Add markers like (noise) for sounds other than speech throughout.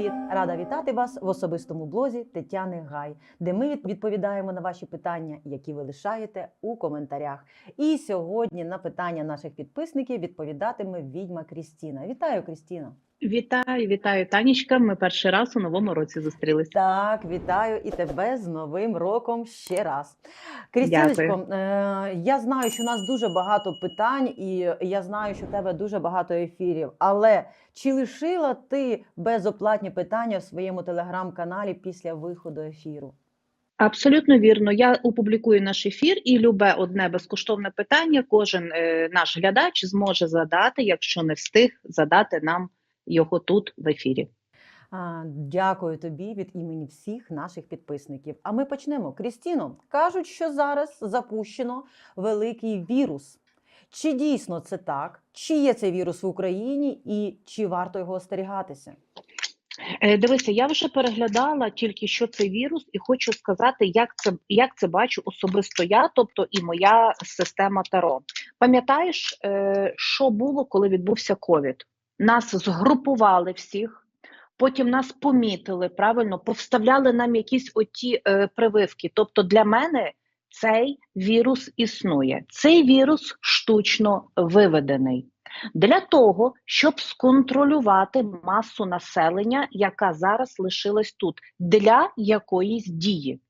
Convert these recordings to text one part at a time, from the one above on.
привіт! Рада вітати вас в особистому блозі Тетяни Гай, де ми від- відповідаємо на ваші питання, які ви лишаєте у коментарях. І сьогодні на питання наших підписників відповідатиме відьма Крістіна. Вітаю, Крістіна! Вітаю, вітаю, Танечка. Ми перший раз у новому році зустрілись. Так, вітаю і тебе з Новим роком ще раз. Крістіночко, е, я знаю, що у нас дуже багато питань, і я знаю, що у тебе дуже багато ефірів. Але чи лишила ти безоплатні питання в своєму телеграм-каналі після виходу ефіру? Абсолютно вірно. Я опублікую наш ефір, і любе одне безкоштовне питання кожен е, наш глядач зможе задати, якщо не встиг задати нам його тут в ефірі. Дякую тобі від імені всіх наших підписників. А ми почнемо. Крістіно, кажуть, що зараз запущено великий вірус. Чи дійсно це так? Чи є цей вірус в Україні і чи варто його остерігатися? Е, Дивися, я вже переглядала тільки що цей вірус, і хочу сказати, як це як це бачу особисто я, тобто і моя система Таро. Пам'ятаєш, е, що було, коли відбувся ковід? Нас згрупували всіх, потім нас помітили правильно, повставляли нам якісь оті е, прививки. Тобто, для мене цей вірус існує. Цей вірус штучно виведений для того, щоб сконтролювати масу населення, яка зараз лишилась тут, для якоїсь дії.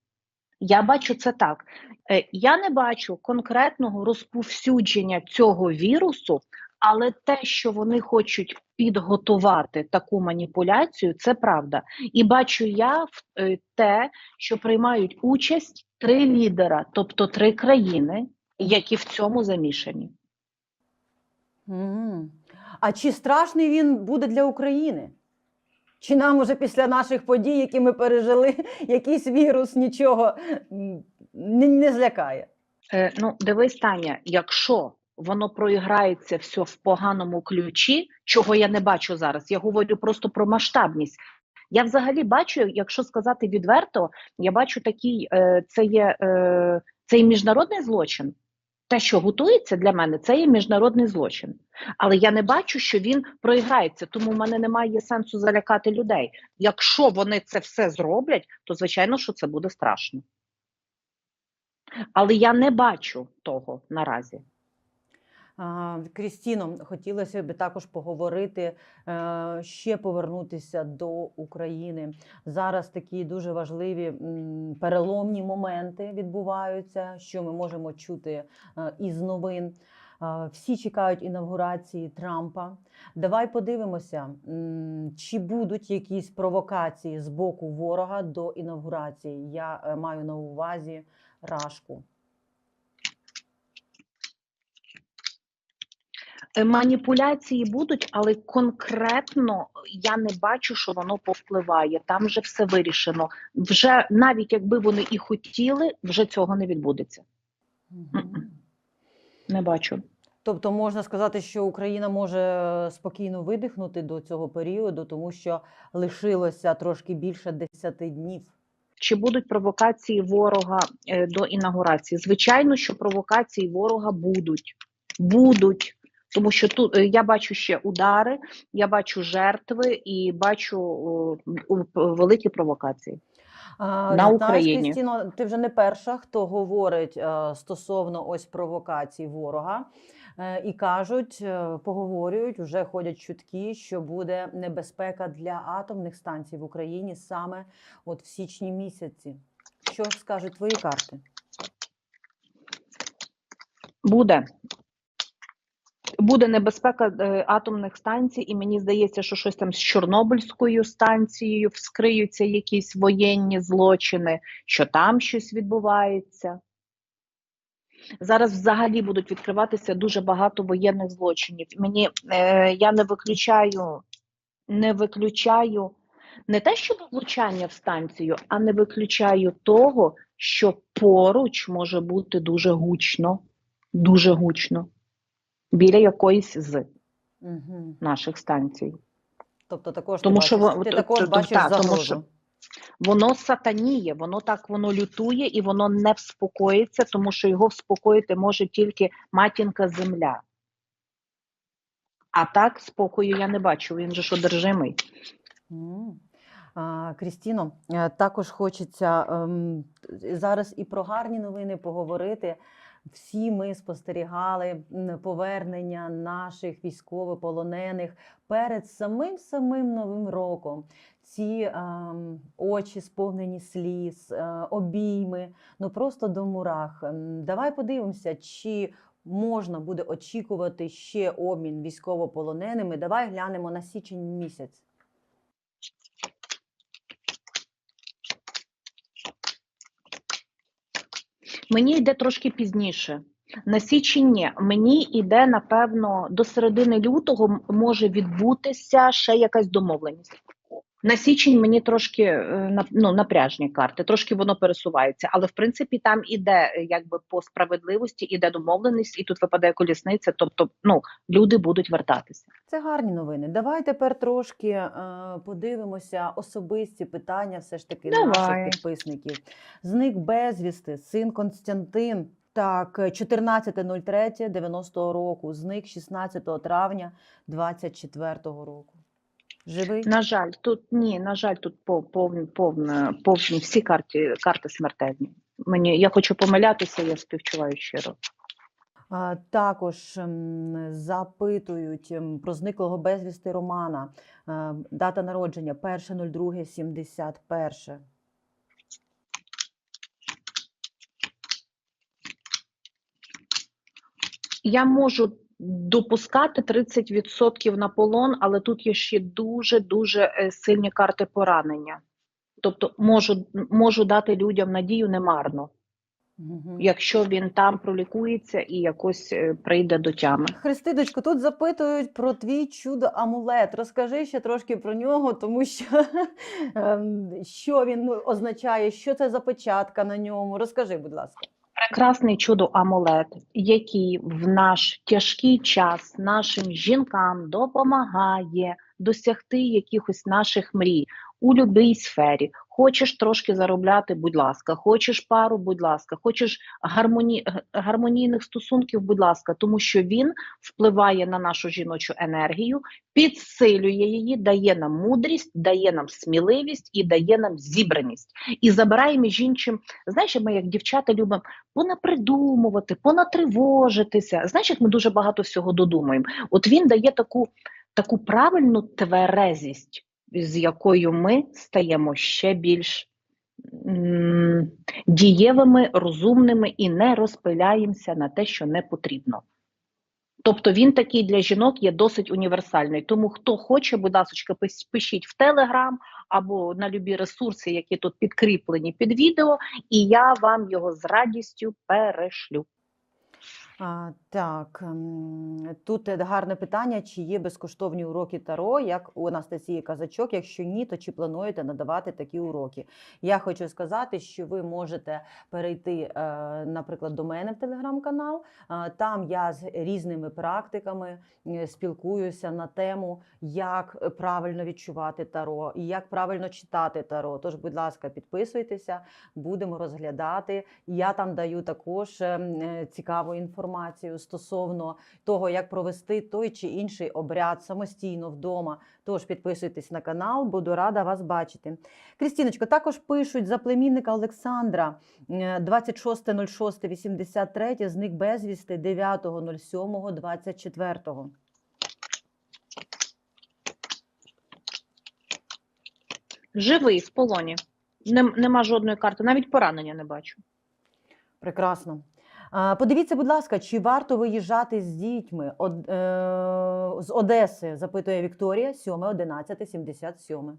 Я бачу це так. Е, Я не бачу конкретного розповсюдження цього вірусу, але те, що вони хочуть підготувати таку маніпуляцію, це правда. І бачу я в е, те, що приймають участь три лідера, тобто три країни, які в цьому замішані. А чи страшний він буде для України? Чи нам уже після наших подій, які ми пережили, (laughs) якийсь вірус нічого не, не злякає? Е, ну, дивись, Таня, якщо воно проіграється все в поганому ключі, чого я не бачу зараз, я говорю просто про масштабність. Я взагалі бачу, якщо сказати відверто, я бачу такий, е, це є е, це міжнародний злочин. Те, що готується для мене, це є міжнародний злочин. Але я не бачу, що він проіграється, тому в мене немає сенсу залякати людей. Якщо вони це все зроблять, то звичайно, що це буде страшно. Але я не бачу того наразі. Крістіно, хотілося б також поговорити, е, ще повернутися до України. Зараз такі дуже важливі переломні моменти відбуваються, що ми можемо чути е, із новин. Всі чекають інавгурації Трампа. Давай подивимося, чи будуть якісь провокації з боку ворога до інавгурації. Я е, маю на увазі Рашку. Е, Маніпуляції будуть, але конкретно я не бачу, що воно повпливає. Там вже все вирішено. Вже навіть якби вони і хотіли, вже цього не відбудеться. Мгм. Не бачу. Тобто можна сказати, що Україна може спокійно видихнути до цього періоду, тому що лишилося трошки більше 10 днів. Чи будуть провокації ворога е, до інаугурації? Звичайно, що провокації ворога будуть. Будуть. Тому що тут е, я бачу ще удари, я бачу жертви і бачу великі провокації. На Україні. Крістіно, ти вже не перша, хто говорить е, стосовно ось провокацій ворога. Е, І кажуть, поговорюють, вже ходять чутки, що буде небезпека для атомних станцій в Україні саме от в січні місяці. Що скажуть твої карти? Буде. Буде небезпека е, атомних станцій, і мені здається, що щось там з Чорнобильською станцією вскриються якісь воєнні злочини, що там щось відбувається. Зараз взагалі будуть відкриватися дуже багато воєнних злочинів. Мені е, я не виключаю, не виключаю не те, щоб влучання в станцію, а не виключаю того, що поруч може бути дуже гучно, дуже гучно біля якоїсь з Угу. наших станцій. Тобто також Тому ти що бачиш, ти також бачиш та, тому що- Воно сатаніє, воно так воно лютує і воно не вспокоїться, тому що його вспокоїти може тільки матінка земля. А так спокою я не бачу, він же ж одержимий. Крістіно, е, також хочеться ем, зараз і про гарні новини поговорити. Всі ми спостерігали повернення наших військовополонених перед самим самим новим роком. Ці ем, очі сповнені сліз, е, обійми, ну просто до мурах. Ем, Давай подивимося, чи можна буде очікувати ще обмін військовополоненими. Давай глянемо на січень місяць. Мені йде трошки пізніше. На січень ні. Мені йде, напевно, до середини лютого може відбутися ще якась домовленість. На січень мені трошки е, ну, напряжні карти, трошки воно пересувається, але в принципі там іде е, якби по справедливості, іде домовленість, і тут випадає колісниця. Тобто, ну люди будуть вертатися. Це гарні новини. Давай тепер трошки е, подивимося особисті питання, все ж таки Давай. наших підписників. Зник безвісти, син Константин. Так, 14.03.90 року, зник 16 травня 24 року. Живий? На жаль, тут ні, на жаль, тут пов- повні, повні всі карти, карти смертельні. Мені я хочу помилятися, я співчуваю щиро. Також ем, запитують ем, про зниклого безвісти Романа. Е, Дата народження 1.02.71. Я можу допускати 30% на полон, але тут є ще дуже дуже е, сильні карти поранення. Тобто можу, можу дати людям надію немарно, Мгм. якщо він там пролікується і якось е, прийде до тями. Христиночко, тут запитують про твій чудо-амулет. Розкажи ще трошки про нього, тому що (laughs) ем, що він означає, що це за печатка на ньому. Розкажи, будь ласка. Прекрасний чудо амулет, який в наш тяжкий час нашим жінкам допомагає досягти якихось наших мрій у будь-якій сфері. Хочеш трошки заробляти, будь ласка, хочеш пару, будь ласка, хочеш гармоні... гармонійних стосунків, будь ласка, тому що він впливає на нашу жіночу енергію, підсилює її, дає нам мудрість, дає нам сміливість і дає нам зібраність. І забирає між іншим, знаєш, ми як дівчата любимо понапридумувати, понатривожитися. Знаєш, як ми дуже багато всього додумуємо. От він дає таку, таку правильну тверезість, з якою ми стаємо ще більш дієвими, розумними і не розпиляємося на те, що не потрібно. Тобто він такий для жінок є досить універсальний. Тому хто хоче, будь ласка, пишіть в Телеграм або на любі ресурси, які тут підкріплені під відео, і я вам його з радістю перешлю. Так, ем, тут е, гарне питання: чи є безкоштовні уроки Таро, як у Анастасії Казачок? Якщо ні, то чи плануєте надавати такі уроки? Я хочу сказати, що ви можете перейти, е, наприклад, до мене в телеграм-канал. Там я з різними практиками е, спілкуюся на тему, як правильно відчувати таро і як правильно читати таро. Тож, будь ласка, підписуйтеся, будемо розглядати. Я там даю також ем, цікаву інформацію стосовно того, як провести той чи інший обряд самостійно вдома. Тож підписуйтесь на канал, буду рада вас бачити. Крістіночко, також пишуть за племінника Олександра е, 26.06.83, зник безвісти 9.07.24. Живий в полоні. Нема жодної карти, навіть поранення не бачу. Прекрасно. Подивіться, будь ласка, чи варто виїжджати з дітьми е, з Одеси? Запитує Вікторія, 7, 11, 77.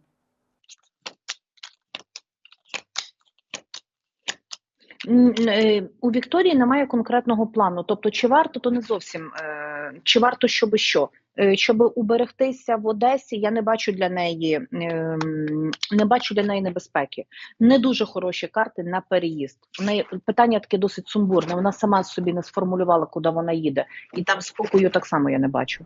У Вікторії немає конкретного плану. Тобто, чи варто, то не зовсім е, чи варто, щоби що? Е, Щоб уберегтися в Одесі, я не бачу для неї ем, не бачу для неї небезпеки. Не дуже хороші карти на переїзд. В неї питання таке досить сумбурне. Вона сама собі не сформулювала, куди вона їде, і там спокою так само я не бачу.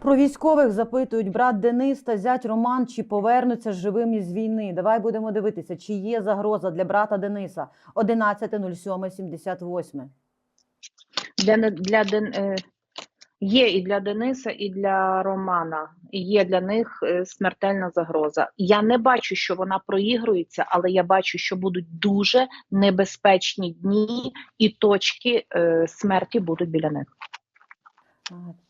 Про військових запитують брат Денис та зять Роман, чи повернуться живими з війни. Давай будемо дивитися, чи є загроза для брата Дениса 11.07.78. Для, для Ден- е, є і для Дениса, і для Романа. Є для них е, смертельна загроза. Я не бачу, що вона проігрується, але я бачу, що будуть дуже небезпечні дні, і точки е, смерті будуть біля них.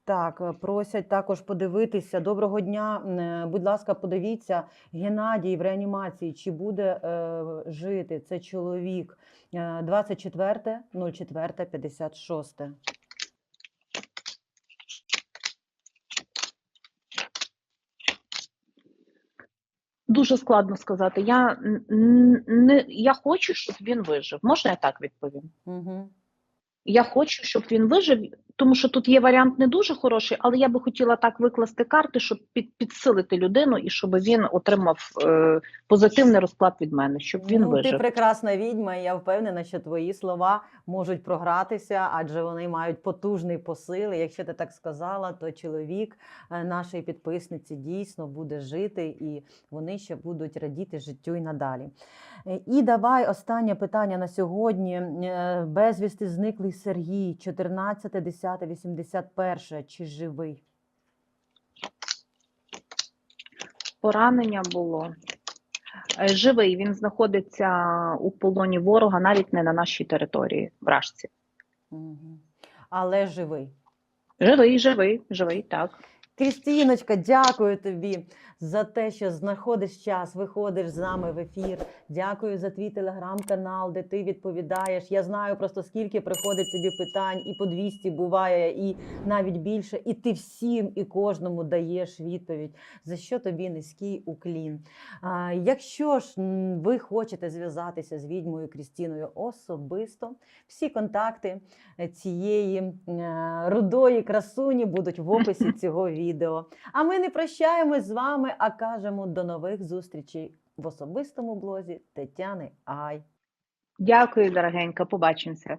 Так, е, просять також подивитися. Доброго дня. Е, Будь ласка, подивіться Геннадій в реанімації. Чи буде е, жити? Це чоловік. Е, 24.04.56. Дуже складно сказати. Я не я хочу, щоб він вижив. Можна я так відповім? Угу. Я хочу, щоб він вижив, тому що тут є варіант не дуже хороший, але я би хотіла так викласти карти, щоб під, підсилити людину і щоб він отримав е, позитивний розклад від мене, щоб він ну, Ти прекрасна відьма, і я впевнена, що твої слова можуть програтися, адже вони мають потужний посил. І Якщо ти так сказала, то чоловік е, нашої підписниці дійсно буде жити, і вони ще будуть радіти життю і надалі. Е, І давай останнє питання на сьогодні. Е, Безвісти зниклий Сергій, 14.10.81. Чи живий? Поранення було. Е, Живий, він знаходиться у полоні ворога, навіть не на нашій території, вражці. Мгм. Але живий. Живий, живий, живий, так. Крістіночка, дякую тобі за те, що знаходиш час, виходиш з нами в ефір. Дякую за твій телеграм-канал, де ти відповідаєш. Я знаю просто скільки приходить тобі питань, і по 200 буває, і навіть більше. І ти всім і кожному даєш відповідь, за що тобі низький уклін. А, якщо ж ви хочете зв'язатися з відьмою Крістіною особисто, всі контакти е, цієї е, рудої красуні будуть в описі (laughs) цього відео. А ми не прощаємось з вами, а кажемо до нових зустрічей в особистому блозі Тетяни Ай. Дякую, дорогенька. Побачимося.